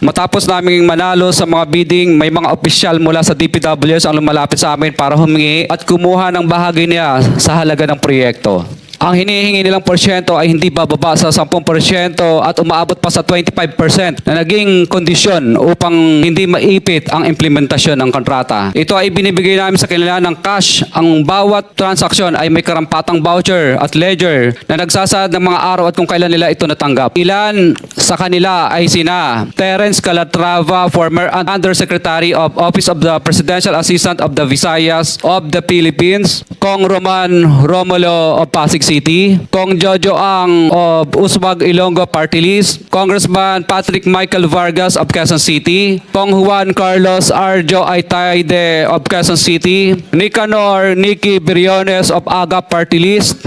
Matapos naming manalo sa mga bidding, may mga opisyal mula sa DPWS ang lumalapit sa amin para humingi at kumuha ng bahagi niya sa halaga ng proyekto. Ang hinihingi nilang porsyento ay hindi bababa sa 10% at umaabot pa sa 25% na naging kondisyon upang hindi maipit ang implementasyon ng kontrata. Ito ay binibigay namin sa kanila ng cash. Ang bawat transaksyon ay may karampatang voucher at ledger na nagsasaad ng mga araw at kung kailan nila ito natanggap. Ilan sa kanila ay sina Terence Calatrava, former Undersecretary of Office of the Presidential Assistant of the Visayas of the Philippines, Kong Roman Romulo of Pasig City, Kong Jojo Ang of Uswag Ilonggo Party List, Congressman Patrick Michael Vargas of Quezon City, Kong Juan Carlos Arjo Aitaide of Quezon City, Nicanor Nicky Briones of AGA Party List,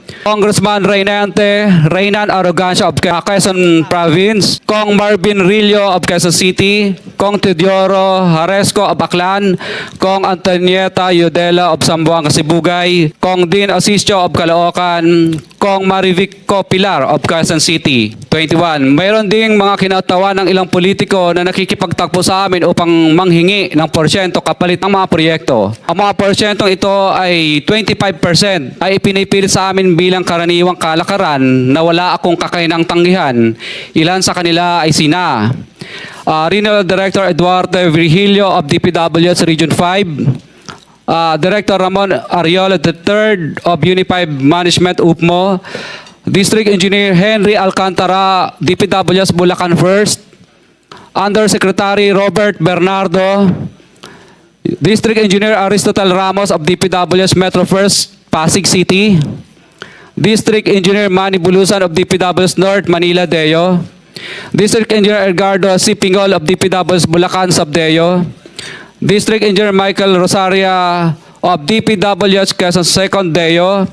Congressman Reynante Reynan Arrogancia of Quezon Province, Kong Marvin Rillo of Quezon City, Kong Teodoro Haresco of Aklan, Kong Antonieta Yudela of Sambuanga Sibugay, Kong Dean Asisio of Caloocan, Kong Marivic Pilar of Quezon City. 21. Mayroon ding mga kinatawa ng ilang politiko na nakikipagtakbo sa amin upang manghingi ng porsyento kapalit ng mga proyekto. Ang mga porsyentong ito ay 25% ay ipinipilit sa amin bilang karaniwang kalakaran na wala akong kakainang tanggihan. Ilan sa kanila ay sina uh, Regional Director Eduardo Virgilio of DPWS Region 5, Uh, Director Ramon Ariola III of Unified Management UPMO, District Engineer Henry Alcantara, DPWS Bulacan First, Undersecretary Robert Bernardo, District Engineer Aristotle Ramos of DPWS Metro First, Pasig City, District Engineer Manny Bulusan of DPWS North, Manila, Deo, District Engineer Edgardo C. Pingol of DPWS Bulacan, Sabdeo, District Engineer Michael Rosaria of DPWH Quezon Second Deo.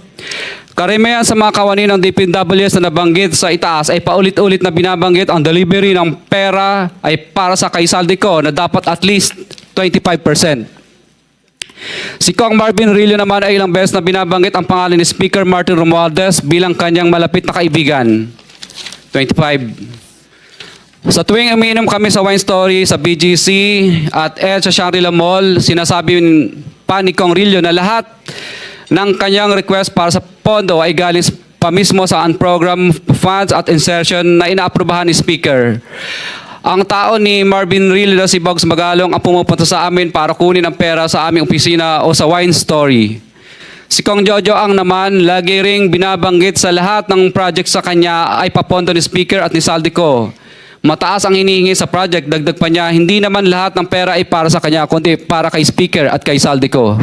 Karamihan sa mga kawani ng DPWS na nabanggit sa itaas ay paulit-ulit na binabanggit ang delivery ng pera ay para sa kaisaldi ko na dapat at least 25%. Si Kong Marvin Rillo naman ay ilang beses na binabanggit ang pangalan ni Speaker Martin Romualdez bilang kanyang malapit na kaibigan. 25. Sa tuwing umiinom kami sa Wine Story, sa BGC at Ed sa Shangri-La Mall, sinasabi pa ni Kong Rillo na lahat ng kanyang request para sa pondo ay galing pa mismo sa unprogram funds at insertion na inaaprubahan ni Speaker. Ang tao ni Marvin Rillo na si Bogs Magalong ang pumupunta sa amin para kunin ang pera sa aming opisina o sa Wine Story. Si Kong Jojo ang naman lagi ring binabanggit sa lahat ng project sa kanya ay papondo ni Speaker at ni Saldico. Mataas ang hinihingi sa project, dagdag pa niya, hindi naman lahat ng pera ay para sa kanya, kundi para kay Speaker at kay Saldico.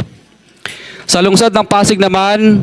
Sa lungsod ng Pasig naman,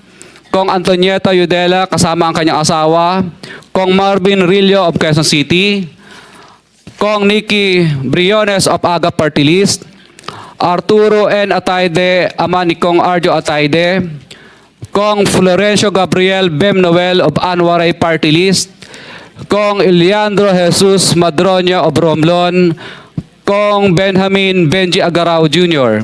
Kong Antonieta Yudela kasama ang kanyang asawa, Kong Marvin Rillo of Quezon City, Kong Nicky Briones of Aga Party List, Arturo N. Ataide, ama ni Kong Arjo Ataide, Kong Florencio Gabriel Bem Noel of Anwaray Party List, Kong Eliandro Jesus Madroña of Romblon, Kong Benjamin Benji Agarao Jr.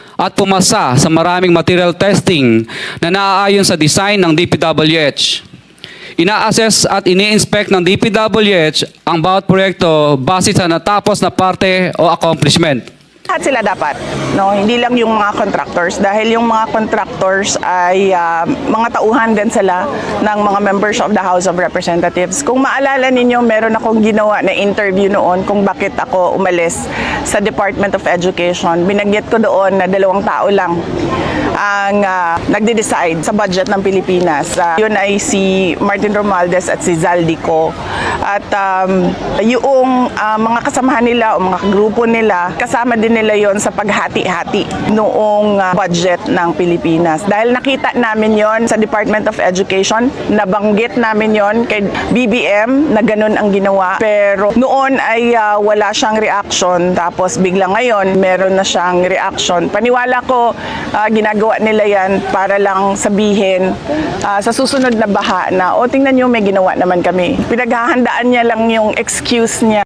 at pumasa sa maraming material testing na naaayon sa design ng DPWH. Ina-assess at ini-inspect ng DPWH ang bawat proyekto base sa natapos na parte o accomplishment. Lahat sila dapat, no? Hindi lang yung mga contractors dahil yung mga contractors ay ah, mga tauhan din sila ng mga members of the House of Representatives. Kung maalala ninyo, meron akong ginawa na interview noon kung bakit ako umalis sa Department of Education. Binagyat ko doon na dalawang tao lang ang ah, nagde-decide sa budget ng Pilipinas. Ah, yun ay si Martin Romualdez at si Zaldico. At um, yung ah, mga kasamahan nila o mga grupo nila, kasama din nila yon sa paghati-hati noong ah, budget ng Pilipinas. Dahil nakita namin yon sa Department of Education, nabanggit namin yon kay BBM na ganun ang ginawa. Pero noon ay ah, wala siyang reaction. Tapos bigla ngayon, meron na siyang reaction. Paniwala ko, ah, ginagawa nila yan para lang sabihin ah, sa susunod na baha na, o tingnan nyo, may ginawa naman kami. Pinaghahandaan niya lang yung excuse niya